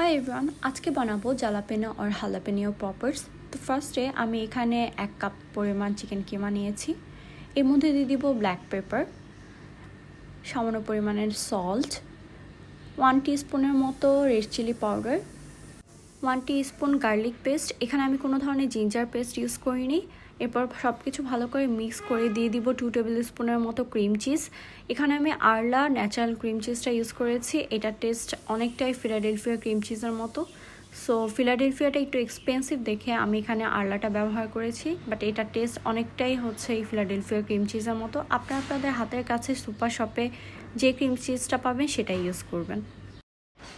High everyone আজকে বানাবো jalapeno আর হালাপেনিও papa's তো ফার্স্টে আমি এখানে এক কাপ পরিমাণ চিকেন কিমা নিয়েছি। এর মধ্যে দিয়ে দিব ব্ল্যাক পেপার সামান্য পরিমাণের সল্ট ওয়ান স্পুনের মতো red chilli powder one spoon garlic paste এখানে আমি কোনো ধরনের জিঞ্জার পেস্ট ইউজ করিনি। এরপর সব কিছু ভালো করে মিক্স করে দিয়ে দিব টু টেবিল স্পুনের মতো ক্রিম চিজ এখানে আমি আরলা ন্যাচারাল ক্রিম চিজটা ইউজ করেছি। এটার টেস্ট অনেকটাই ফিলাডেলফিয়া ক্রিম চিজের মতো। সো ফিলাডেলফিয়াটা একটু এক্সপেন্সিভ দেখে আমি এখানে আরলাটা ব্যবহার করেছি। বাট এটার টেস্ট অনেকটাই হচ্ছে এই ফিলাডেলফিয়া ক্রিম চিজের মতো। আপনারা আপনাদের হাতের কাছে সুপার শপে যে ক্রিম চিজটা পাবেন সেটাই ইউজ করবেন।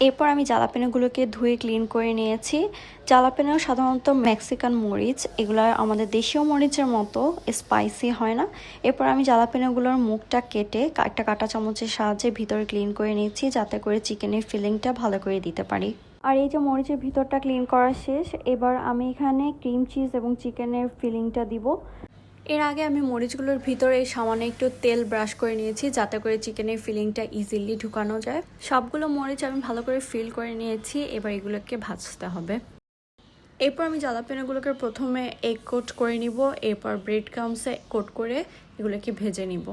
এরপর আমি জালাপেনাগুলোকে ধুয়ে ক্লিন করে নিয়েছি। জালাপেনা সাধারণত মেক্সিকান মরিচ, এগুলো আমাদের দেশীয় মরিচের মতো স্পাইসি হয় না। এরপর আমি জালাপেনাগুলোর মুখটা কেটে একটা কাঁটা চামচের সাহায্যে ভিতরে ক্লিন করে নিয়েছি, যাতে করে চিকেনের ফিলিংটা ভালো করে দিতে পারি। আর এই যে মরিচের ভিতরটা ক্লিন করা শেষ, এবার আমি এখানে ক্রিম চিজ এবং চিকেনের ফিলিংটা দিব। এর আগে আমি মরিচগুলোর ভিতরে সামান্য একটু তেল ব্রাশ করে নিয়েছি, যাতে করে চিকেনের ফিলিংটা ইজিলি ঢুকানো যায়। সবগুলো মরিচ আমি ভালো করে ফিল করে নিয়েছি, এবার এগুলোকে ভাজতে হবে। এরপর আমি জালাপেনাগুলোকে প্রথমে এগ কোট করে নিব, এরপর ব্রেড ক্রামসে কোট করে এগুলোকে ভেজে নিব।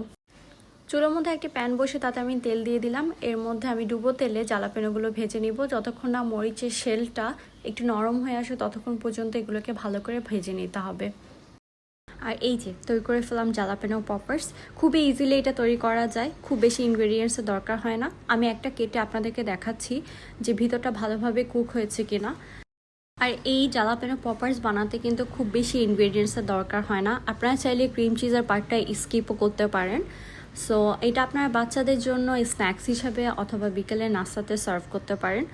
চুলোর মধ্যে একটি প্যান বসে তাতে আমি তেল দিয়ে দিলাম। এর মধ্যে আমি ডুবো তেলে জালাপেনাগুলো ভেজে নিব। যতক্ষণ না মরিচের শেলটা একটু নরম হয়ে আসে, ততক্ষণ পর্যন্ত এগুলোকে ভালো করে ভেজে নিতে হবে। আর এই যে, তৈরি করে ফেলাম জালাপেনো পপার্স খুবই ইজিলি এটা তৈরি করা যায়, খুব বেশি ইনগ্রেডিয়েন্টসের দরকার হয় না। আমি একটা কেটে আপনাদেরকে দেখাচ্ছি যে ভিতরটা ভালোভাবে কুক হয়েছে কিনা। আর এই জালাপেনো পপার্স বানাতে কিন্তু খুব বেশি ইনগ্রেডিয়েন্টসের দরকার হয় না। আপনারা চাইলে ক্রিম চিজ আর পার্টটা স্কিপও করতে পারেন। সো এটা আপনারা বাচ্চাদের জন্য স্ন্যাক্স হিসাবে অথবা বিকেলে নাস্তাতে সার্ভ করতে পারেন।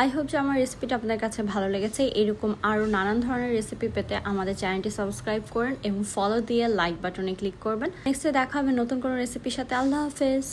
আই হোপ যে আমার রেসিপিটা আপনার কাছে ভালো লেগেছে। এরকম আরও নানান ধরনের রেসিপি পেতে আমাদের চ্যানেলটি সাবস্ক্রাইব করেন এবং ফলো দিয়ে লাইক বাটনে ক্লিক করবেন। নেক্সটে দেখা হবে নতুন কোনো রেসিপির সাথে। আল্লাহ হাফেজ।